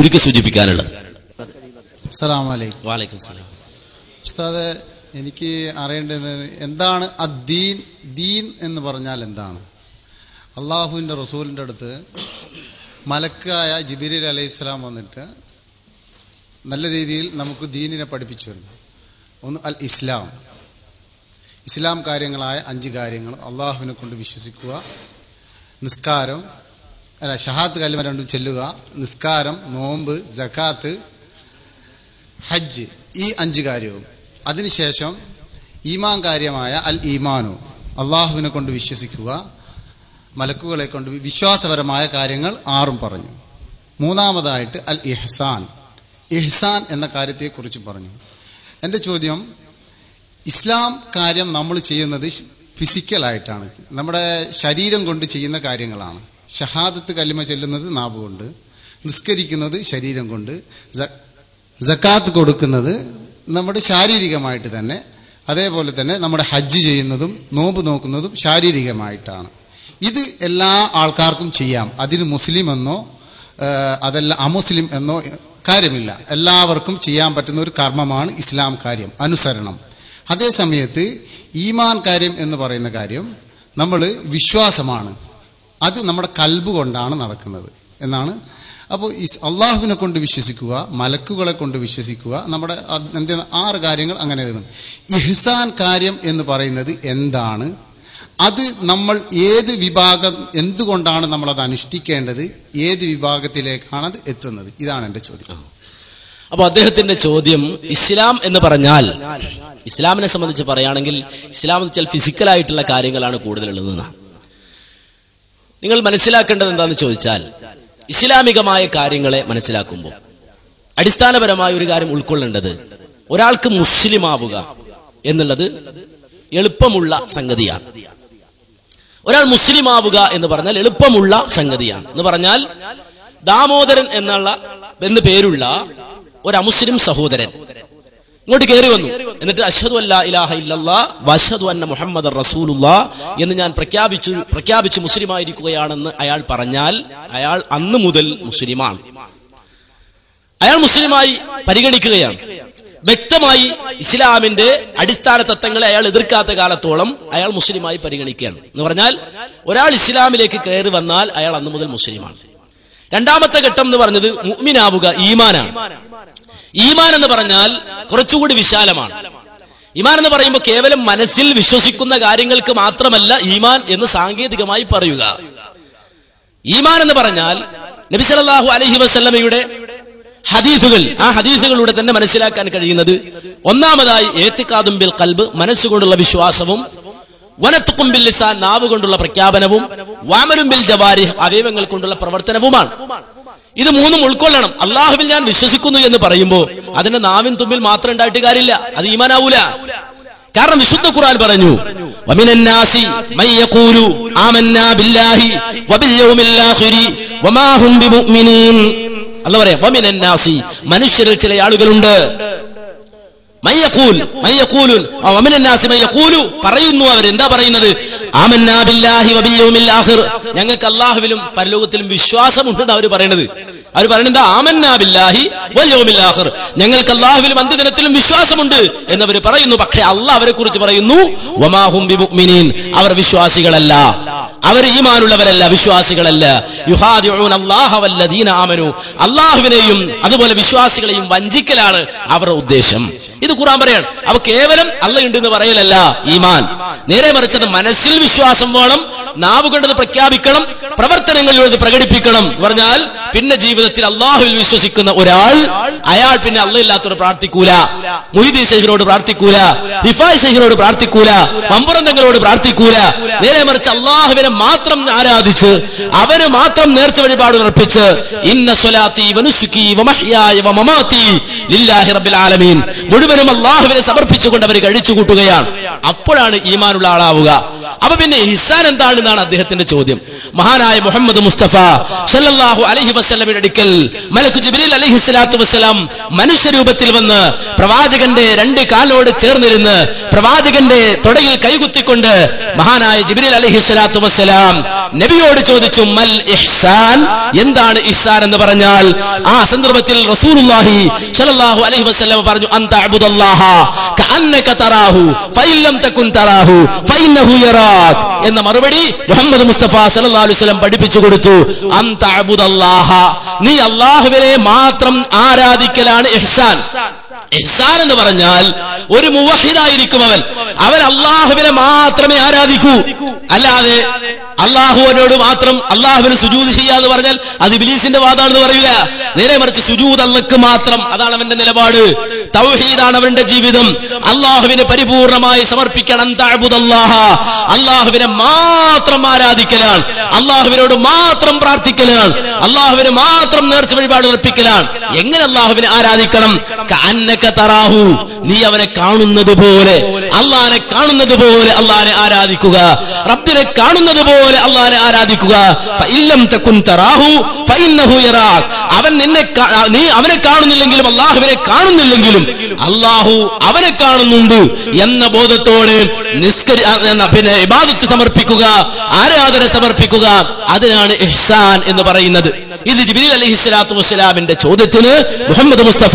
ചുരുക്കി സൂചിപ്പിക്കാനുള്ളത്. ഉസ്താദ് എനിക്ക് അറിയേണ്ടത് എന്താണ് അദ്ദീൻ ദീൻ? എന്ന് പറഞ്ഞാൽ എന്താണ്? അള്ളാഹുവിന്റെ റസൂലിന്റെ അടുത്ത് മലക്കായ ജിബിരി അലൈഹി സ്വലാം വന്നിട്ട് നല്ല രീതിയിൽ നമുക്ക് ദീനിനെ പഠിപ്പിച്ചു ഒന്ന് അൽ ഇസ്ലാം. ഇസ്ലാം കാര്യങ്ങളായ അഞ്ച് കാര്യങ്ങൾ അള്ളാഹുവിനെ കൊണ്ട് വിശ്വസിക്കുക നിസ്കാരം അല്ല ഷഹാത്ത് കല്മ രണ്ടും ചെല്ലുക. നിസ്കാരം നോമ്പ് ജക്കാത്ത് ഹജ്ജ് ഈ അഞ്ച് കാര്യവും. അതിനുശേഷം ഈമാൻ കാര്യമായ അൽ ഈമാനു അള്ളാഹുവിനെ കൊണ്ട് വിശ്വസിക്കുക മലക്കുകളെ കൊണ്ട് വിശ്വാസപരമായ കാര്യങ്ങൾ ആറും പറഞ്ഞു. മൂന്നാമതായിട്ട് അൽ ഇഹ്സാൻ. ഇഹ്സാൻ എന്ന കാര്യത്തെക്കുറിച്ച് പറഞ്ഞു. എന്റെ ചോദ്യം ഇസ്ലാം കാര്യം നമ്മൾ ചെയ്യുന്നത് ഫിസിക്കലായിട്ടാണ്. നമ്മുടെ ശരീരം കൊണ്ട് ചെയ്യുന്ന കാര്യങ്ങളാണ്. ഷഹാദത്ത് കലിമ ചെല്ലുന്നത് നാവ് കൊണ്ട് നിസ്കരിക്കുന്നത് ശരീരം കൊണ്ട് ജക്കാത്ത് കൊടുക്കുന്നത് നമ്മുടെ ശാരീരികമായിട്ട് തന്നെ അതേപോലെ തന്നെ നമ്മുടെ ഹജ്ജ് ചെയ്യുന്നതും നോമ്പ് നോക്കുന്നതും ശാരീരികമായിട്ടാണ്. ഇത് എല്ലാ ആൾക്കാർക്കും ചെയ്യാം. അതിന് മുസ്ലിം എന്നോ അതല്ല അമുസ്ലിം എന്നോ കാര്യമില്ല. എല്ലാവർക്കും ചെയ്യാൻ പറ്റുന്ന ഒരു കർമ്മമാണ് ഇസ്ലാം കാര്യം അനുസരണം. അതേ സമയത്ത് ഈമാൻ കാര്യം എന്ന് പറയുന്ന കാര്യം നമ്മൾ വിശ്വാസമാണ്. അത് നമ്മുടെ കൽബ് കൊണ്ടാണ് നടക്കുന്നത്. എന്നാണ്? അപ്പോൾ ഈ അള്ളാഹുവിനെ കൊണ്ട് വിശ്വസിക്കുക മലക്കുകളെ കൊണ്ട് വിശ്വസിക്കുക നമ്മുടെ എന്ത് ആറ് കാര്യങ്ങൾ അങ്ങനെ എഴുതണം ഇഹ്സാൻ കാര്യം എന്ന് പറയുന്നത് എന്താണ്? അത് നമ്മൾ ഏത് വിഭാഗം എന്തുകൊണ്ടാണ് നമ്മളത് അനുഷ്ഠിക്കേണ്ടത്? ഏത് വിഭാഗത്തിലേക്കാണ് അത് എത്തുന്നത്? ഇതാണ് എന്റെ ചോദ്യം. അപ്പോൾ അദ്ദേഹത്തിന്റെ ചോദ്യം ഇസ്ലാം എന്ന് പറഞ്ഞാൽ ഇസ്ലാമിനെ സംബന്ധിച്ച് പറയുകയാണെങ്കിൽ ഇസ്ലാം എന്ന് വെച്ചാൽ ഫിസിക്കലായിട്ടുള്ള കാര്യങ്ങളാണ് കൂടുതലുള്ളതെന്ന് നിങ്ങൾ മനസ്സിലാക്കേണ്ടത് എന്താണെന്ന് ചോദിച്ചാൽ ഇസ്ലാമികമായ കാര്യങ്ങളെ മനസ്സിലാക്കുമ്പോൾ അടിസ്ഥാനപരമായ ഒരു കാര്യം ഉൾക്കൊള്ളേണ്ടത് ഒരാൾക്ക് മുസ്ലിം ആവുക എന്നുള്ളത് എളുപ്പമുള്ള സംഗതിയാണ്. ഒരാൾ മുസ്ലിം ആവുക എന്ന് പറഞ്ഞാൽ എളുപ്പമുള്ള സംഗതിയാണ്. എന്ന് പറഞ്ഞാൽ ദാമോദരൻ എന്നുള്ള എന്ന് പേരുള്ള ഒരു അമുസ്ലിം സഹോദരൻ ഇങ്ങോട്ട് കയറി വന്നു. എന്നിട്ട് അഷദു അല്ലാ ഇലാഹ ഇല്ലല്ലാ അന്ന മുഹമ്മദ് റസൂലുള്ള എന്ന് ഞാൻ പ്രഖ്യാപിച്ചു പ്രഖ്യാപിച്ച് മുസ്ലിമായിരിക്കുകയാണെന്ന് അയാൾ പറഞ്ഞാൽ അയാൾ അന്ന് മുതൽ മുസ്ലിമാണ്. അയാൾ മുസ്ലിമായി പരിഗണിക്കുകയാണ്. വ്യക്തമായി ഇസ്ലാമിന്റെ അടിസ്ഥാന തത്വങ്ങളെ അയാൾ എതിർക്കാത്ത കാലത്തോളം അയാൾ മുസ്ലിമായി പരിഗണിക്കുകയാണ്. എന്ന് പറഞ്ഞാൽ ഒരാൾ ഇസ്ലാമിലേക്ക് കയറി വന്നാൽ അയാൾ അന്ന് മുതൽ മുസ്ലിമാണ്. രണ്ടാമത്തെ ഘട്ടം എന്ന് പറഞ്ഞത് മുഅ്മിനാവുക ഈമാനാണ്. ഈമാൻ എന്ന് പറഞ്ഞാൽ കുറച്ചുകൂടി വിശാലമാണ്. ഈമാൻ എന്ന് പറയുമ്പോൾ കേവലം മനസ്സിൽ വിശ്വസിക്കുന്ന കാര്യങ്ങൾക്ക് മാത്രമല്ല ഈമാൻ എന്ന് സാങ്കേതികമായി പറയുക. ഈമാൻ എന്ന് പറഞ്ഞാൽ നബി സല്ലല്ലാഹു അലൈഹി വസല്ലമയുടെ ഹദീസുകൾ ആ ഹദീസുകളിലൂടെ തന്നെ മനസ്സിലാക്കാൻ കഴിയുന്നത് ഒന്നാമതായി ഏത്തിക്കാതും ബിൽ കൽബ് മനസ്സുകൊണ്ടുള്ള വിശ്വാസവും വനത്തുക്കും ബിൽ ലിസാൻ നാവ് കൊണ്ടുള്ള പ്രഖ്യാപനവും വാമരും ബിൽ ജവാരി അവയവങ്ങൾ കൊണ്ടുള്ള പ്രവർത്തനവുമാണ്. ഇത് മൂന്നും ഉൾക്കൊള്ളണം. അള്ളാഹുവിൽ ഞാൻ വിശ്വസിക്കുന്നു എന്ന് പറയുമ്പോൾ അതിന്റെ നാവിൻ തുമ്പിൽ മാത്രം ഉണ്ടായിട്ട് കാര്യമില്ല. അത് ഈമാനാവൂല. കാരണം വിശുദ്ധ ഖുർആൻ പറഞ്ഞു അല്ല പറയാം മനുഷ്യരിൽ ചില ആളുകളുണ്ട്. പറയുന്നു അവർ. എന്താ പറയുന്നത്? ഞങ്ങൾക്ക് അല്ലാഹുവിലും പരലോകത്തിലും വിശ്വാസമുണ്ടെന്ന് അവർ പറയുന്നത്. അവർ പറയുന്നത് എന്താ? വല്യോമില്ലാഹർ ഞങ്ങൾക്ക് അല്ലാഹുവിലും അന്ത്യദിനത്തിലും വിശ്വാസമുണ്ട് എന്നവർ പറയുന്നു. പക്ഷെ അള്ളാഹ് അവരെ കുറിച്ച് പറയുന്നു വമാ ഹും ബിമുഅ്മിനീൻ. അവർ വിശ്വാസികളല്ല. അവർ ഈമാനുള്ളവരല്ല വിശ്വാസികളല്ല. യുഹാദിഊന അല്ലാഹ വല്ലദീന ആമനു. അള്ളാഹുവിനെയും അതുപോലെ വിശ്വാസികളെയും വഞ്ചിക്കലാണ് അവരുടെ ഉദ്ദേശം. ഇത് ഖുറാൻ പറയാണ്. അവ കേവലം അള്ളയുണ്ട് എന്ന് പറയലല്ല ഈമാൻ. നേരെ മറിച്ചത് മനസ്സിൽ വിശ്വാസം വേണം നാവ് കൊണ്ടത് പ്രഖ്യാപിക്കണം പ്രവർത്തനങ്ങളിലൂടെ പ്രകടിപ്പിക്കണം. പറഞ്ഞാൽ പിന്നെ ജീവിതത്തിൽ അള്ളാഹുവിൽ വിശ്വസിക്കുന്ന ഒരാൾ അയാൾ പിന്നെ അള്ളയില്ലാത്തോട് പ്രാർത്ഥിക്കൂല. മുഹിദി ഷെയ്ഖിനോട് പ്രാർത്ഥിക്കൂല. ഇഫായ് ഷെയ്ഖിനോട് പ്രാർത്ഥിക്കൂല. മമ്പുറന്തങ്ങളോട് പ്രാർത്ഥിക്കൂല. നേരെ മറിച്ച് അള്ളാഹുവിനെ മാത്രം ആരാധിച്ച് അവന് മാത്രം നേർച്ച വഴിപാട് അർപ്പിച്ച് ഇന്ന സ്വലാത്തി വനുസുക്കി ലില്ലാഹി റബ്ബിൽ ആലമീൻ. മുഴുവനും അള്ളാഹുവിനെ സമർപ്പിച്ചുകൊണ്ട് അവർ കഴിച്ചു കൂട്ടുകയാണ്. അപ്പോഴാണ് ഈമാനുള്ള ആളാവുക. അപ്പൊ പിന്നെ ഹിസാൻ എന്താണെന്നാണ് അദ്ദേഹത്തിന്റെ ചോദ്യം. മഹാനായ മുഹമ്മദ് മുസ്തഫ സല്ലല്ലാഹു അലൈഹി വസല്ലമയുടെ അടുക്കൽ മലക്കു ജിബ്രീൽ അലഹി സ്വലാത്തു വസ്സലാം മനുഷ്യരൂപത്തിൽ വന്ന് പ്രവാചകന്റെ രണ്ട് കാലോട് ചേർന്നിരുന്ന് പ്രവാചകന്റെ തുടയിൽ കൈകുത്തിക്കൊണ്ട് മഹാനായ ജിബ്രീൽ അലഹി സ്വലാത്തു വസ്സലാം നബിയോട് ചോദിച്ചു മൽ ഇഹ്സാൻ? എന്താണ് ഇഹ്സാൻ എന്ന് പറഞ്ഞാൽ? ആ സന്ദർഭത്തിൽ റസൂലുള്ളാഹി സ്വല്ലല്ലാഹു അലൈഹി വസല്ലം പറഞ്ഞു അൻത അബ്ദുല്ലാഹ കഅന്നക തറാഹു ഫഇൻ ലം തകുൻ തറാഹു ഫഇന്നഹു യറാക്. എന്ന മറുപടി മുഹമ്മദ് മുസ്തഫ സല്ലല്ലാഹു അലൈഹി വസല്ലം പഠിപ്പിച്ചു കൊടുത്തു അൻത തഅബുദല്ലാഹ നീ അള്ളാഹുവിനെ മാത്രം ആരാധിക്കലാണ് ഇഹ്സാൻ. ഇഹ്സാൻ എന്ന് പറഞ്ഞാൽ ഒരു മുവഹിദായിരിക്കും അവൻ. അവൻ അള്ളാഹുവിനെ മാത്രമേ ആരാധിക്കൂ. അല്ലാതെ അള്ളാഹുവിനോട് മാത്രം അള്ളാഹുവിന് സുജൂത് ചെയ്യാന്ന് പറഞ്ഞാൽ അത് ബിലീസിന്റെ വാദാണെന്ന് പറയൂല നേരെ മറിച്ച് സുജൂത് അള്ളക്ക് മാത്രം അതാണ് അവന്റെ നിലപാട്. തൗഹീദാണ് അവന്റെ ജീവിതം. അള്ളാഹുവിനെ പരിപൂർണമായി സമർപ്പിക്കണം. അള്ളാഹുവിനെ മാത്രം ആരാധിക്കലാണ്. അള്ളാഹുവിനോട് മാത്രം പ്രാർത്ഥിക്കലാണ്. അള്ളാഹുവിന് മാത്രം നേർച്ച വഴിപാട് അർപ്പിക്കലാണ്. എങ്ങനെ അള്ളാഹുവിനെ ആരാധിക്കണം? കഅന്നക തറാഹു നീ അവനെ കാണുന്നത് പോലെ അള്ളാനെ കാണുന്നത് പോലെ അള്ളാനെ ആരാധിക്കുക. റബ്ബിനെ കാണുന്നത് പോലെ അള്ളാനെ ആരാധിക്കുക. അവൻ നിന്നെ നീ അവനെ കാണുന്നില്ലെങ്കിലും അള്ളാഹുവിനെ കാണുന്നില്ലെങ്കിലും അള്ളാഹു അവനെ കാണുന്നുണ്ട് എന്ന ബോധത്തോടെ നിസ്കരി പിന്നെ ഇബാദത്ത് സമർപ്പിക്കുക ആരാധന സമർപ്പിക്കുക അതിനാണ് ഇഹ്സാൻ എന്ന് പറയുന്നത്. ഇത് ജിബിലി അലഹി സ്വലാത്തു വസ്സലാമിന്റെ ചോദ്യത്തിന് മുഹമ്മദ് മുസ്തഫ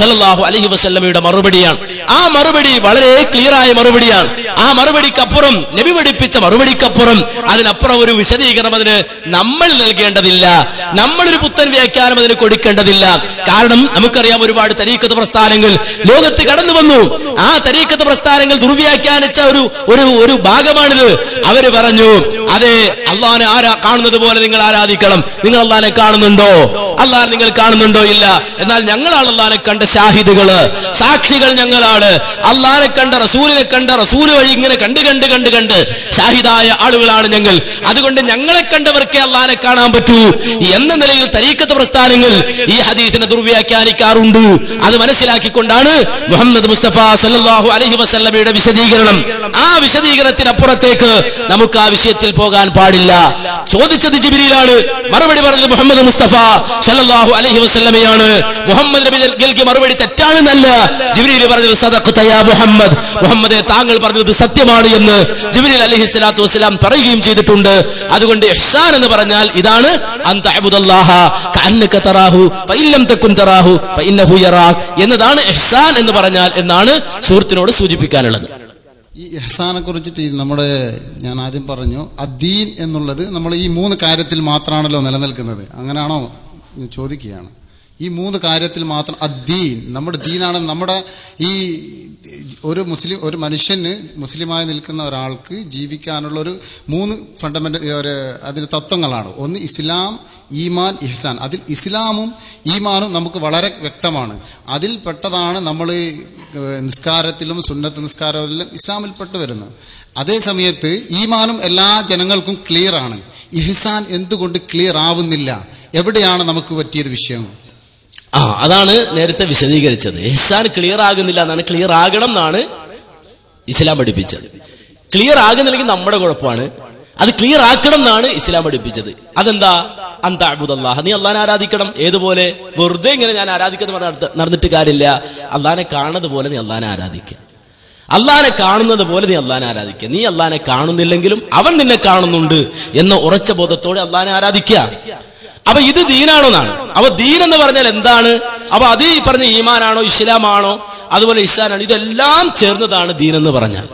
അലഹി അലൈഹി വസല്ലമയുടെ മറുപടിയാണ്. ആ മറുപടി വളരെ ക്ലിയറായ മറുപടിയാണ്. ആ മറുപടിക്കപ്പുറം നബി പഠിപ്പിച്ച മറുപടിക്കപ്പുറം അതിനപ്പുറം ഒരു വിശദീകരണം അതിന് നമ്മൾ നൽകേണ്ടതില്ല. നമ്മളൊരു പുത്തൻ വ്യാഖ്യാനം അതിന് കൊടുക്കേണ്ടതില്ല. കാരണം നമുക്കറിയാം ഒരുപാട് തരീക്കത്ത് പ്രസ്ഥാനങ്ങൾ ലോകത്ത് കടന്നു വന്നു. ആ തരീക്കത്ത് പ്രസ്ഥാനങ്ങൾ ദുർവ്യാഖ്യാനിച്ച ഒരു ഒരു ഒരു ഭാഗമാണിത്. അവർ പറഞ്ഞു അതെ അള്ളഹാനെ ആരാ കാണുന്നത് പോലെ നിങ്ങൾ ആരാധിക്കണം. നിങ്ങൾ അള്ളഹാനെ കാണുന്നുണ്ടോ? അള്ളാഹ് നിങ്ങൾ കാണുന്നുണ്ടോ ഇല്ല? എന്നാൽ ഞങ്ങളാണ് അള്ളഹാനെ കണ്ട ഷാഹിദുകൾ. സാക്ഷികൾ ഞങ്ങളാണ്. അള്ളഹാനെ കണ്ട റസൂലിനെ കണ്ട റസൂൽ വഴി ഇങ്ങനെ കണ്ട് കണ്ട് കണ്ട് കണ്ട് ഷാഹിദായ ആളുകളാണ് ഞങ്ങൾ. അതുകൊണ്ട് ഞങ്ങളെ കണ്ടവർക്കേ അള്ളഹാനെ കാണാൻ പറ്റൂ. എന്ന നിലയിൽ തരീക്കത്ത് പ്രസ്ഥാനങ്ങൾ ഈ ഹദീസിനെ ദുർവ്യാഖ്യാനിക്കാറുണ്ട്. അത് മനസ്സിലാക്കിക്കൊണ്ടാണ് മുഹമ്മദ് മുസ്തഫ സല്ലാഹു അലഹി വസല്ലമയുടെ വിശദീകരണം. ആ വിശദീകരണത്തിനപ്പുറത്തേക്ക് നമുക്ക് ആ വിഷയത്തിൽ പോകാൻ പാടില്ല. ചോദിച്ചത് ജിബിരിയിലാണ്. മറുപടി പറഞ്ഞത് മുഹമ്മദ് മുസ്തഫ സല്ലല്ലാഹു അലഹി വസ്ലമയാണ് മുഹമ്മദ് നബിക്ക് മറുപടി തെറ്റാണെന്നല്ല. ജിബ്രീൽ പറഞ്ഞത് സദഖത തയ്യാ മുഹമ്മദ്. മുഹമ്മദെ താങ്കൾ പറഞ്ഞത് സത്യമാണ് എന്ന് ജിബ്രീൽ അലഹി സ്വലാത്തു വസ്സലാം പറയുകയും ചെയ്തിട്ടുണ്ട്. അതുകൊണ്ട് ഇഹ്സാൻ എന്ന് പറഞ്ഞാൽ ഇതാണ് എന്നതാണ് ഇഹ്സാൻ എന്ന് പറഞ്ഞാൽ എന്നാണ് സുഹൃത്തിനോട് സൂചിപ്പിക്കാനുള്ളത്. ഈ ഇഹ്സാനെ കുറിച്ചിട്ട് നമ്മുടെ ഞാൻ ആദ്യം പറഞ്ഞു അദ്ദീൻ എന്നുള്ളത് നമ്മൾ ഈ മൂന്ന് കാര്യത്തിൽ മാത്രമാണല്ലോ നിലനിൽക്കുന്നത്. അങ്ങനെയാണോ ചോദിക്കുകയാണ്. ഈ മൂന്ന് കാര്യത്തിൽ മാത്രം അദ്ദീൻ നമ്മുടെ ദീനാണ്. നമ്മുടെ ഈ ഒരു മുസ്ലിം ഒരു മനുഷ്യന് മുസ്ലിമായി നിൽക്കുന്ന ഒരാൾക്ക് ജീവിക്കാനുള്ള ഒരു മൂന്ന് ഫണ്ടമെന്റൽ ഒരു അതിന് തത്വങ്ങളാണ്. ഒന്ന് ഇസ്ലാം ഈമാൻ ഇഹ്സാൻ അതിൽ ഇസ്ലാമും ഈമാനും നമുക്ക് വളരെ വ്യക്തമാണ്. അതിൽ പെട്ടതാണ് നമ്മൾ നിസ്കാരത്തിലും സുന്നത്ത് നിസ്കാരത്തിലും ഇസ്ലാമിൽപ്പെട്ട് വരുന്നത് അതേ സമയത്ത് ഈമാനും എല്ലാ ജനങ്ങൾക്കും ക്ലിയർ ആണ്. ഇഹ്സാൻ എന്തുകൊണ്ട് ക്ലിയർ ആവുന്നില്ല? എവിടെയാണ് നമുക്ക് പറ്റിയത് വിഷയം? ആ അതാണ് നേരത്തെ വിശദീകരിച്ചത്. ഇഹ്സാൻ ക്ലിയർ ആകുന്നില്ല എന്നാണ് ക്ലിയർ ആകണം എന്നാണ് ഇസ്ലാം പഠിപ്പിച്ചത്. ക്ലിയർ ആകുന്നില്ലെങ്കിൽ നമ്മുടെ കുഴപ്പമാണ്. അത് ക്ലിയർ ആക്കണം എന്നാണ് ഇസ്ലാം പഠിപ്പിച്ചത്. അതെന്താ? അന്താബുദല്ലാഹ. നീ അള്ളഹാനെ ആരാധിക്കണം? ഏതുപോലെ? വെറുതെ ഇങ്ങനെ ഞാൻ ആരാധിക്കുന്ന നടന്നിട്ട് കാര്യമില്ല. അള്ളഹാനെ കാണുന്നത് പോലെ നീ അള്ളഹാനെ ആരാധിക്കുക അള്ളഹാനെ കാണുന്നത് പോലെ നീ അള്ളഹാനെ ആരാധിക്കുക നീ അള്ളഹാനെ കാണുന്നില്ലെങ്കിലും അവൻ നിന്നെ കാണുന്നുണ്ട് എന്ന ഉറച്ച ബോധത്തോടെ അള്ളഹാനെ ആരാധിക്കുക അപ്പൊ ഇത് ദീനാണോ എന്നാണ്. അപ്പൊ ദീൻ എന്ന് പറഞ്ഞാൽ എന്താണ്? അപ്പൊ അത് ഈ പറഞ്ഞ ഈമാനാണോ ഇസ്ലാമാണോ? അതുപോലെ ഇസ്ലാനാണോ ഇതെല്ലാം ചേർന്നതാണ് ദീൻ എന്ന് പറഞ്ഞാൽ.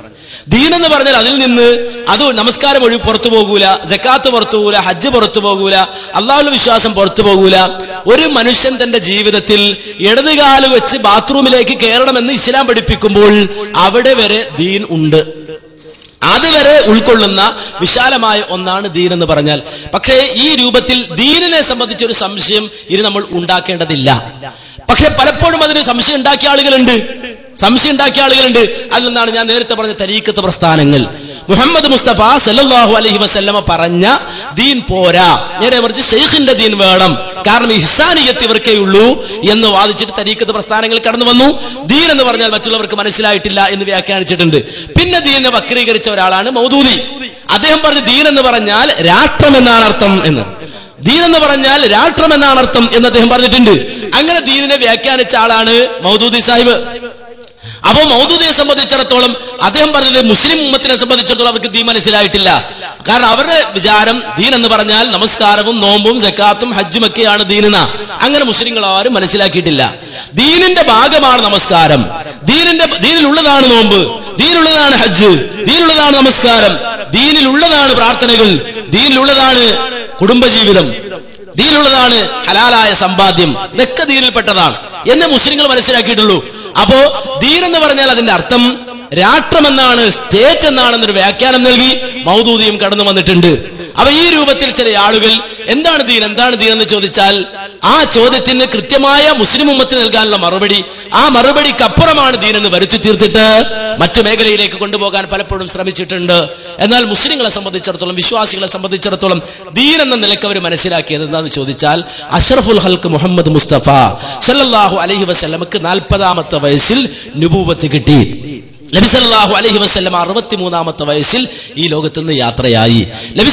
ദീൻ എന്ന് പറഞ്ഞാൽ അതിൽ നിന്ന് അത് നമസ്കാരം ഒഴി പുറത്തു പോകൂല ജക്കാത്ത് പുറത്തു പോകൂല ഹജ്ജ് പുറത്തു പോകൂല അള്ളാഹുല വിശ്വാസം പുറത്തു പോകൂല. ഒരു മനുഷ്യൻ തന്റെ ജീവിതത്തിൽ ഇടതുകാൽ വെച്ച് ബാത്റൂമിലേക്ക് കയറണമെന്ന് ഇസ്ലാം പഠിപ്പിക്കുമ്പോൾ അവിടെ വരെ ദീൻ ഉണ്ട്. അതുവരെ ഉൾക്കൊള്ളുന്ന വിശാലമായ ഒന്നാണ് ദീൻ എന്ന് പറഞ്ഞാൽ. പക്ഷേ ഈ രൂപത്തിൽ ദീനിനെ സംബന്ധിച്ച് ഒരു സംശയം ഇനി നമ്മൾ ഉണ്ടാക്കേണ്ടതില്ല. പക്ഷെ പലപ്പോഴും അതിന് സംശയം ഉണ്ടാക്കിയ ആളുകളുണ്ട്. സംശയം ഉണ്ടാക്കിയ ആളുകളുണ്ട്. അതിൽ നിന്നാണ് ഞാൻ നേരത്തെ പറഞ്ഞ തരീക്കത്ത് പ്രസ്ഥാനങ്ങൾ. മുഹമ്മദ് മുസ്തഫ സല്ലാഹു അലഹി വസല്ലമ പറഞ്ഞ ദീൻ പോരാ. നേരെ മറിച്ച് ഷെയ്ഖിന്റെ ദീൻ വേണം. കാരണം ഹിസാനിയത്ത് ഇവർക്കേ ഉള്ളൂ എന്ന് വാദിച്ചിട്ട് തരീക്കത്ത് പ്രസ്ഥാനങ്ങൾ കടന്നു വന്നു. ദീൻ എന്ന് പറഞ്ഞാൽ മറ്റുള്ളവർക്ക് മനസ്സിലായിട്ടില്ല എന്ന് വ്യാഖ്യാനിച്ചിട്ടുണ്ട്. പിന്നെ ദീനെ വക്രീകരിച്ച ഒരാളാണ് മൗദൂദി. അദ്ദേഹം പറഞ്ഞു ദീൻ എന്ന് പറഞ്ഞാൽ രാഷ്ട്രം എന്നാണ് അർത്ഥം എന്ന്. ദീൻ എന്ന് പറഞ്ഞാൽ രാഷ്ട്രം എന്നാണ് അർത്ഥം എന്ന് അദ്ദേഹം പറഞ്ഞിട്ടുണ്ട്. അങ്ങനെ ദീനിനെ വ്യാഖ്യാനിച്ച ആളാണ് മൗദൂദി സാഹിബ്. അപ്പൊ മൗദൂദിയെ സംബന്ധിച്ചിടത്തോളം അദ്ദേഹം പറഞ്ഞത് മുസ്ലിം ഉമ്മത്തിനെ സംബന്ധിച്ചിടത്തോളം അവർക്ക് ദീൻ മനസ്സിലായിട്ടില്ല. കാരണം അവരുടെ വിചാരം ദീൻ എന്ന് പറഞ്ഞാൽ നമസ്കാരവും നോമ്പും ജക്കാത്തും ഹജ്ജും ഒക്കെയാണ് ദീനെന്ന. അങ്ങനെ മുസ്ലിങ്ങൾ ആരും മനസ്സിലാക്കിയിട്ടില്ല. ദീനിന്റെ ഭാഗമാണ് നമസ്കാരം. ദീനിന്റെ ദീനിലുള്ളതാണ് നോമ്പ്. ദീനിലുള്ളതാണ് ഹജ്ജ്. ദീനിലുള്ളതാണ് നമസ്കാരം. ദീനിലുള്ളതാണ് പ്രാർത്ഥനകൾ. ദീനിലുള്ളതാണ് കുടുംബജീവിതം. ദീനിലുള്ളതാണ് ഹലാലായ സമ്പാദ്യം. ഇതൊക്കെ ദീനിൽപ്പെട്ടതാണ്. എന്നെ മുസ്ലിങ്ങൾ മനസ്സിലാക്കിയിട്ടുള്ളൂ. അപ്പോ ദീൻ എന്ന് പറഞ്ഞാൽ അതിന്റെ അർത്ഥം രാഷ്ട്രമെന്നാണ് സ്റ്റേറ്റ് എന്നാണെന്നൊരു വ്യാഖ്യാനം നൽകി മൗദൂദിയും കടന്നു വന്നിട്ടുണ്ട്. അപ്പൊ ഈ രൂപത്തിൽ ചില ആളുകൾ എന്താണ് ദീൻ എന്താണ് ദീൻ എന്ന് ചോദിച്ചാൽ ആ ചോദ്യത്തിന് കൃത്യമായ മുസ്ലിം ഉമ്മത്തിന് നൽകാനുള്ള മറുപടി ആ മറുപടിക്കപ്പുറമാണ് ദീൻ എന്ന് വരുത്തി തീർത്തിട്ട് മറ്റു മേഖലയിലേക്ക് കൊണ്ടുപോകാൻ പലപ്പോഴും ശ്രമിച്ചിട്ടുണ്ട്. എന്നാൽ മുസ്ലിങ്ങളെ സംബന്ധിച്ചിടത്തോളം വിശ്വാസികളെ സംബന്ധിച്ചിടത്തോളം ദീൻ എന്ന നിലയ്ക്ക് അവർ മനസ്സിലാക്കിയത് എന്താണെന്ന് ചോദിച്ചാൽ അഷ്റഫുൽ ഹൽക്ക് മുഹമ്മദ് മുസ്തഫ സല്ലല്ലാഹു അലൈഹി വസല്ലമക്ക് നാൽപ്പതാമത്തെ വയസ്സിൽ നുപൂപത്ത് കിട്ടി. നബി അലഹി വസല്ലമ അറുപത്തിമൂന്നാമത്തെ വയസ്സിൽ ഈ ലോകത്തു നിന്ന് യാത്രയായി. നബി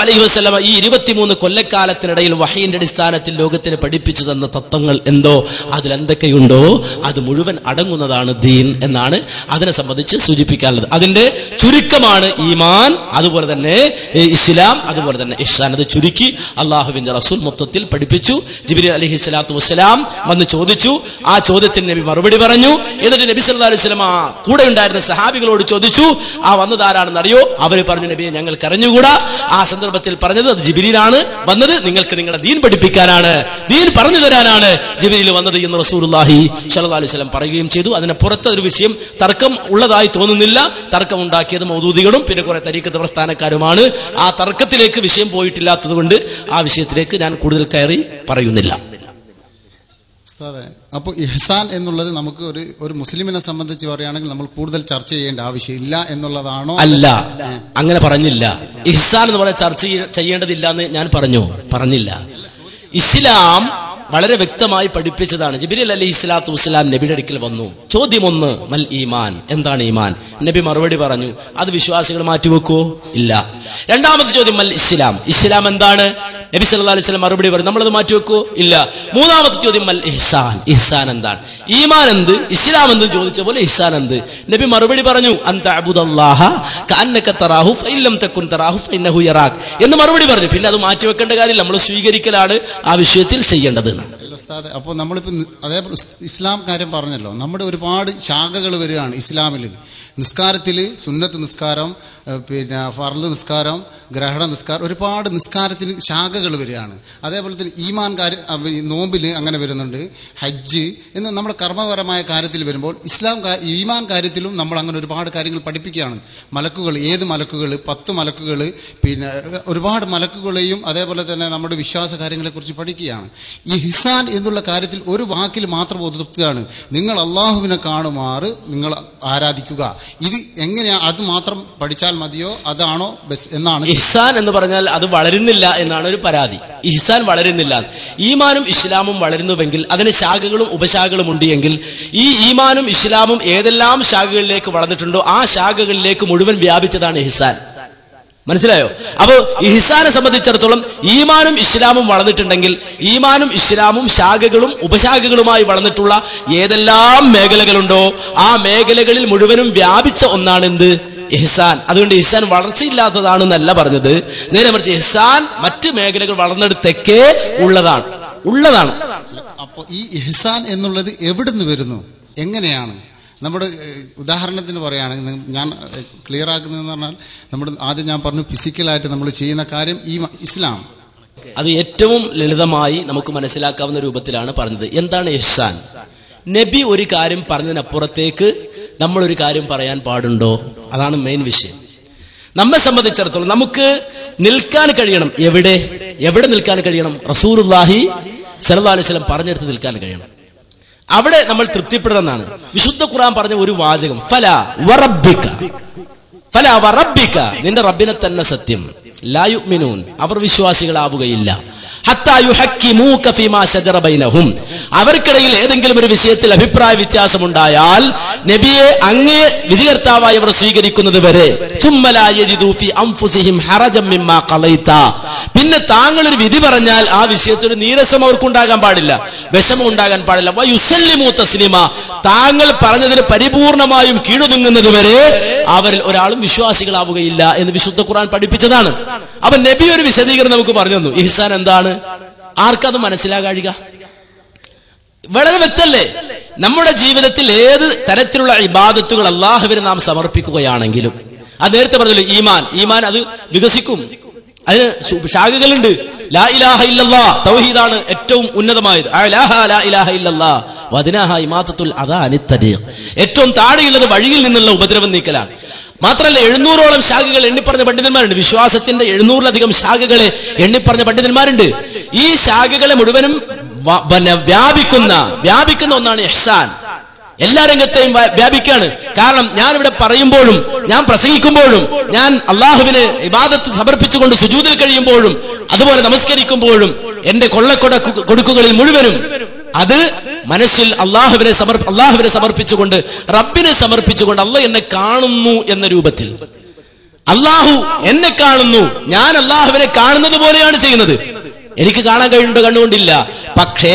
അലഹി വസല്ലമ ഈ ഇരുപത്തിമൂന്ന് കൊല്ലക്കാലത്തിനിടയിൽ വഹയിന്റെ അടിസ്ഥാനത്തിൽ ലോകത്തിന് പഠിപ്പിച്ചു തന്ന തത്വങ്ങൾ എന്തോ? അതിൽ എന്തൊക്കെയുണ്ടോ? അത് മുഴുവൻ അടങ്ങുന്നതാണ് ദീൻ എന്നാണ് അതിനെ സംബന്ധിച്ച് സൂചിപ്പിക്കാനുള്ളത്. അതിന്റെ ചുരുക്കമാണ് ഈമാൻ അതുപോലെ തന്നെ ഇസ്ലാം അതുപോലെ തന്നെ ഇഹ്സാൻ. അത് ചുരുക്കി അള്ളാഹുവിന്റെ റസൂൽ മൊത്തത്തിൽ പഠിപ്പിച്ചു. ജിബിരി അലഹി സ്വലാത്തു വസ്സലാം വന്ന് ചോദിച്ചു. ആ ചോദ്യത്തിന് നബി മറുപടി പറഞ്ഞു. എന്നിട്ട് നബി സല്ലല്ലാഹു അലൈഹി വസല്ലമ കൂടെ ഉണ്ടായിരുന്ന സഹാബികളോട് ചോദിച്ചു ആ വന്നത് ആരാണെന്ന് അറിയോ അവർ പറഞ്ഞു നബിയെ ഞങ്ങൾക്ക് അറിഞ്ഞുകൂടാ. ആ സന്ദർഭത്തിൽ പറഞ്ഞത് അത് ജിബിരിയിലാണ് വന്നത് നിങ്ങൾക്ക് നിങ്ങളുടെ ദീൻ പഠിപ്പിക്കാനാണ്. ദീൻ പറഞ്ഞു തരാനാണ് ജിബിരിയിൽ വന്നത് എന്ന് റസൂലുള്ളാഹി സ്വല്ലല്ലാഹു അലൈഹി വസല്ലം പറയുകയും ചെയ്തു. അതിന് പുറത്ത് ഒരു വിഷയം തർക്കം ഉള്ളതായി തോന്നുന്നില്ല. തർക്കം ഉണ്ടാക്കിയത് മൗദൂദികളും പിന്നെ കുറെ തരീക്കത്ത് പ്രസ്ഥാനക്കാരുമാണ് ആ തർക്കത്തിലേക്ക് വിഷയം പോയിട്ടില്ലാത്തത് കൊണ്ട് ആ വിഷയത്തിലേക്ക് ഞാൻ കൂടുതൽ കയറി പറയുന്നില്ല. ഉസ്താദെ അപ്പോൾ ഇഹ്സാൻ എന്നുള്ളത് നമുക്ക് ഒരു ഒരു മുസ്ലിമിനെ സംബന്ധിച്ച് പറയുകയാണെങ്കിൽ നമ്മൾ കൂടുതൽ ചർച്ച ചെയ്യേണ്ട ആവശ്യമില്ല എന്നുള്ളതാണോ? അല്ല. അങ്ങനെ പറഞ്ഞില്ല. ഇഹ്സാൻ എന്ന് പറഞ്ഞ ചർച്ച ചെയ്യേണ്ടതില്ല എന്ന് ഞാൻ പറഞ്ഞു. പറഞ്ഞില്ല. ഇസ്ലാം വളരെ വ്യക്തമായി പഠിപ്പിച്ചതാണ്. ജിബിരിൽ അലി ഇസ്ലാത്തു വസ്സലാം നബിയുടെ അടുക്കൽ വന്നു. ചോദ്യം ഒന്ന് മൽ ഈമാൻ? എന്താണ് ഈമാൻ? നബി മറുപടി പറഞ്ഞു. അത് വിശ്വാസികൾ മാറ്റിവെക്കോ ഇല്ല. രണ്ടാമത്തെ ചോദ്യം മൽ ഇസ്ലാം. ഇസ്ലാം എന്താണ്? നബി സല്ലല്ലാഹു അലൈഹി സ്വലം മറുപടി പറയും നമ്മളത് മാറ്റി വെക്കുവോ ഇല്ല. മൂന്നാമത്തെ ചോദ്യം ഇഹ്സാൻ. ഇഹ്സാൻ എന്താണ്? ഈമാൻ എന്ത്? ഇസ്ലാം എന്ത്? ചോദിച്ച പോലെ ഇഹ്സാൻ എന്ത്? നബി മറുപടി പറഞ്ഞു എന്ന് മറുപടി പറഞ്ഞു. പിന്നെ അത് മാറ്റി വെക്കേണ്ട കാര്യം നമ്മൾ സ്വീകരിക്കലാണ് ആ വിഷയത്തിൽ ചെയ്യേണ്ടത് അപ്പോൾ നമ്മളിപ്പോൾ അതേപോലെ ഇസ്ലാം കാര്യം പറഞ്ഞല്ലോ. നമ്മുടെ ഒരുപാട് ശാഖകൾ വരികയാണ് ഇസ്ലാമിൽ നിസ്കാരത്തിൽ സുന്നത്ത് നിസ്കാരം പിന്നെ ഫർൾ നിസ്കാരം ഗ്രഹണ നിസ്കാരം ഒരുപാട് നിസ്കാരത്തിന് ശാഖകൾ വരികയാണ്. അതേപോലെ തന്നെ ഈമാൻ കാര്യം നോമ്പിൽ അങ്ങനെ വരുന്നുണ്ട് ഹജ്ജ് എന്ന് നമ്മുടെ കർമ്മപരമായ കാര്യത്തിൽ വരുമ്പോൾ ഇസ്ലാം ഈമാൻ കാര്യത്തിലും നമ്മൾ അങ്ങനെ ഒരുപാട് കാര്യങ്ങൾ പഠിപ്പിക്കുകയാണ്. മലക്കുകൾ ഏത് മലക്കുകൾ പത്ത് മലക്കുകൾ പിന്നെ ഒരുപാട് മലക്കുകളെയും അതേപോലെ തന്നെ നമ്മുടെ വിശ്വാസ കാര്യങ്ങളെക്കുറിച്ച് പഠിക്കുകയാണ്. ഈ ഹിസാൻ എന്നുള്ള കാര്യത്തിൽ ഒരു വാക്കിൽ മാത്രം ഒതുർത്തുകയാണ് നിങ്ങൾ അള്ളാഹുവിനെ കാണുമാറ് നിങ്ങൾ ആരാധിക്കുക. ഇത് എങ്ങനെയാണ് അത് മാത്രം പഠിച്ചാൽ മതിയോ? അതാണോ ബസ് എന്നാണ്. ഇഹ്സാൻ എന്ന് പറഞ്ഞാൽ അത് വളരുന്നില്ല എന്നാണ് ഒരു പരാതി. ഇഹ്സാൻ വളരുന്നില്ല. ഈമാനും ഇസ്ലാമും വളരുന്നുവെങ്കിൽ അതിന് ശാഖകളും ഉപശാഖകളും ഉണ്ട് എങ്കിൽ ഈ ഈമാനും ഇസ്ലാമും ഏതെല്ലാം ശാഖകളിലേക്ക് വളർന്നിട്ടുണ്ടോ ആ ശാഖകളിലേക്ക് മുഴുവൻ വ്യാപിച്ചതാണ് ഇഹ്സാൻ. മനസ്സിലായോ? അപ്പോ ഹിസാനെ സംബന്ധിച്ചിടത്തോളം ഈമാനും ഇസ്ലാമും വളർന്നിട്ടുണ്ടെങ്കിൽ ഈമാനും ഇസ്ലാമും ശാഖകളും ഉപശാഖകളുമായി വളർന്നിട്ടുള്ള ഏതെല്ലാം മേഖലകളുണ്ടോ ആ മേഖലകളിൽ മുഴുവനും വ്യാപിച്ച ഒന്നാണ് എന്ത് ഇഹ്സാൻ. അതുകൊണ്ട് ഇഹ്സാൻ വളർച്ചയില്ലാത്തതാണെന്നല്ല പറഞ്ഞത്. നേരെ മറിച്ച് ഇഹ്സാൻ മറ്റ് മേഖലകൾ വളർന്നെടുത്തേക്കേ ഉള്ളതാണ്. ഉള്ളതാണ്. അപ്പോൾ ഈ ഇഹ്സാൻ എന്നുള്ളത് എവിടുന്ന് വരുന്നു? എങ്ങനെയാണ്? നമ്മുടെ ഉദാഹരണത്തിന് പറയുകയാണെങ്കിൽ ഞാൻ ക്ലിയർ ആക്കുന്നതെന്ന് പറഞ്ഞാൽ നമ്മുടെ ആദ്യം ഞാൻ പറഞ്ഞു ഫിസിക്കലായിട്ട് നമ്മൾ ചെയ്യുന്ന കാര്യം ഈ ഇസ്ലാം. അത് ഏറ്റവും ലളിതമായി നമുക്ക് മനസ്സിലാക്കാവുന്ന രൂപത്തിലാണ് പറഞ്ഞത്. എന്താണ് ഇഹ്സാൻ നബി ഒരു കാര്യം പറഞ്ഞതിനപ്പുറത്തേക്ക് നമ്മൾ ഒരു കാര്യം പറയാൻ പാടുണ്ടോ? അതാണ് മെയിൻ വിഷയം. നമ്മെ സംബന്ധിച്ചിടത്തോളം നമുക്ക് നിൽക്കാൻ കഴിയണം. എവിടെ? എവിടെ നിൽക്കാൻ കഴിയണം? റസൂറുല്ലാഹി സലഹ് അലൈഹി പറഞ്ഞെടുത്ത് നിൽക്കാൻ കഴിയണം. അവിടെ നമ്മൾ തൃപ്തിപ്പെടണമെന്നാണ് വിശുദ്ധ ഖുർആൻ പറഞ്ഞ ഒരു വാചകം ഫല വറബിക്ക ഫല വറബിക്ക നിന്റെ റബ്ബിനെ തന്നെ സത്യം. ലായുമിനൂൻ അവർ വിശ്വാസികളാവുകയില്ല. അവർക്കിടയിൽ ഏതെങ്കിലും ഒരു വിഷയത്തിൽ അഭിപ്രായ വ്യത്യാസം ഉണ്ടായാൽ നബിയെ അങ്ങേ വിധികർത്താവായി അവർ സ്വീകരിക്കുന്നത് വരെ പിന്നെ താങ്കൾ ഒരു വിധി പറഞ്ഞാൽ ആ വിഷയത്തിൽ ഒരു നീരസം അവർക്കുണ്ടാകാൻ പാടില്ല വിഷമം ഉണ്ടാകാൻ പാടില്ല. വയുസല്ലിമു തസ്ലിമ. താങ്കൾ പറഞ്ഞതിന് പരിപൂർണമായും കീഴൊതുങ്ങുന്നത് വരെ അവരിൽ ഒരാളും വിശ്വാസികളാവുകയില്ല എന്ന് വിശുദ്ധ ഖുർആൻ പഠിപ്പിച്ചതാണ്. അപ്പൊ നബി ഒരു വിശദീകരണം നമുക്ക് പറഞ്ഞു തന്നു. ഇഹ്സാൻ എന്താണ്? ആർക്കത് മനസ്സിലാകാഴിക? വളരെ വ്യക്തല്ലേ? നമ്മുടെ ജീവിതത്തിൽ ഏത് തരത്തിലുള്ള ഇബാദത്തുകൾ അള്ളാഹുവിന് നാം സമർപ്പിക്കുകയാണെങ്കിലും. അത് നേരത്തെ പറഞ്ഞല്ലോ ഈമാൻ. ഈമാൻ അത് വികസിക്കും. അതിന് ശാഖകളുണ്ട്. ലാ ഇലാഹ ഇല്ലല്ലാ. തൗഹീദാണ് ഏറ്റവും ഉന്നതമായത്. ലാ ഇലാഹ വദിനാഹ ഏറ്റവും താഴെയുള്ളത് വഴിയിൽ നിന്നുള്ള ഉപദ്രവം നീക്കലാണ്. മാത്രമല്ല എഴുന്നൂറോളം ശാഖകൾ എണ്ണിപ്പറഞ്ഞ പണ്ഡിതന്മാരുണ്ട്. വിശ്വാസത്തിന്റെ എഴുന്നൂറിലധികം ശാഖകളെ എണ്ണിപ്പറഞ്ഞ പണ്ഡിതന്മാരുണ്ട്. ഈ ശാഖകളെ മുഴുവനും പിന്നെ വ്യാപിക്കുന്ന വ്യാപിക്കുന്ന ഒന്നാണ് ഇഹ്സാൻ. എല്ലാ രംഗത്തെയും വ്യാപിക്കുകയാണ്. കാരണം ഞാൻ ഇവിടെ പറയുമ്പോഴും ഞാൻ പ്രസംഗിക്കുമ്പോഴും ഞാൻ അള്ളാഹുവിന് ഇബാദത്ത് സമർപ്പിച്ചുകൊണ്ട് സുജൂതിൽ കഴിയുമ്പോഴും അതുപോലെ നമസ്കരിക്കുമ്പോഴും എന്റെ കൊള്ളക്കൊട കൊടുക്കുകളിൽ മുഴുവനും അത് മനസ്സിൽ അള്ളാഹുവിനെ സമർ അള്ളാഹുവിനെ സമർപ്പിച്ചുകൊണ്ട് റബ്ബിനെ സമർപ്പിച്ചുകൊണ്ട് അള്ള എന്നെ കാണുന്നു എന്ന രൂപത്തിൽ. അള്ളാഹു എന്നെ കാണുന്നു. ഞാൻ അള്ളാഹുവിനെ കാണുന്നത് പോലെയാണ് ചെയ്യുന്നത്. എനിക്ക് കാണാൻ കഴിയുന്നുണ്ടോ കണ്ടുകൊണ്ടില്ല പക്ഷേ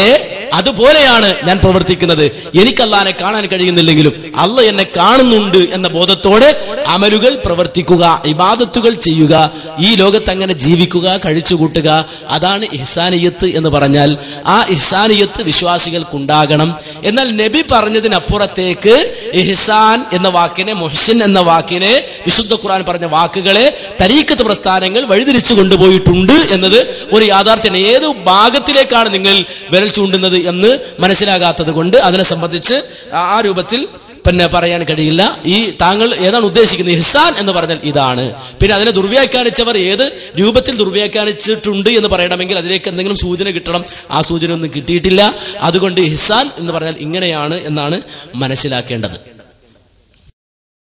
അതുപോലെയാണ് ഞാൻ പ്രവർത്തിക്കുന്നത്. എനിക്ക് അല്ലാനെ കാണാൻ കഴിയുന്നില്ലെങ്കിലും അല്ല എന്നെ കാണുന്നുണ്ട് എന്ന ബോധത്തോടെ അമലുകൾ പ്രവർത്തിക്കുക ഇബാദത്തുകൾ ചെയ്യുക ഈ ലോകത്ത് അങ്ങനെ ജീവിക്കുക കഴിച്ചുകൂട്ടുക. അതാണ് ഇഹ്സാനിയത്ത് എന്ന് പറഞ്ഞാൽ ആ ഇഹ്സാനിയത്ത് വിശ്വാസികൾക്കുണ്ടാകണം. എന്നാൽ നബി പറഞ്ഞതിനപ്പുറത്തേക്ക് ഇഹ്സാൻ എന്ന വാക്കിനെ മൊഹ്സിൻ എന്ന വാക്കിനെ വിശുദ്ധ ഖുർആൻ പറഞ്ഞ വാക്കുകളെ തരീക്കത്ത് പ്രസ്ഥാനങ്ങൾ വഴിതിരിച്ചു കൊണ്ടുപോയിട്ടുണ്ട് എന്നത് ഒരു യാഥാർത്ഥ്യമാണ്. ഏത് ഭാഗത്തിലേക്കാണ് നിങ്ങൾ വിരൽ ചൂണ്ടുന്നത് എന്ന് മനസ്സിലാകാത്തത് കൊണ്ട് അതിനെ സംബന്ധിച്ച് ആ രൂപത്തിൽ പിന്നെ പറയാൻ കഴിയില്ല. ഈ താങ്കൾ ഏതാണ് ഉദ്ദേശിക്കുന്നത്? ഇഹ്സാൻ എന്ന് പറഞ്ഞാൽ ഇതാണ്. പിന്നെ അതിനെ ദുർവ്യാഖ്യാനിച്ചവർ ഏത്? രൂപത്തിൽ ദുർവ്യാഖ്യാനിച്ചിട്ടുണ്ട് എന്ന് പറയണമെങ്കിൽ അതിലേക്ക് എന്തെങ്കിലും സൂചന കിട്ടണം. ആ സൂചന ഒന്നും കിട്ടിയിട്ടില്ല. അതുകൊണ്ട് ഇഹ്സാൻ എന്ന് പറഞ്ഞാൽ ഇങ്ങനെയാണ് എന്നാണ് മനസ്സിലാക്കേണ്ടത്.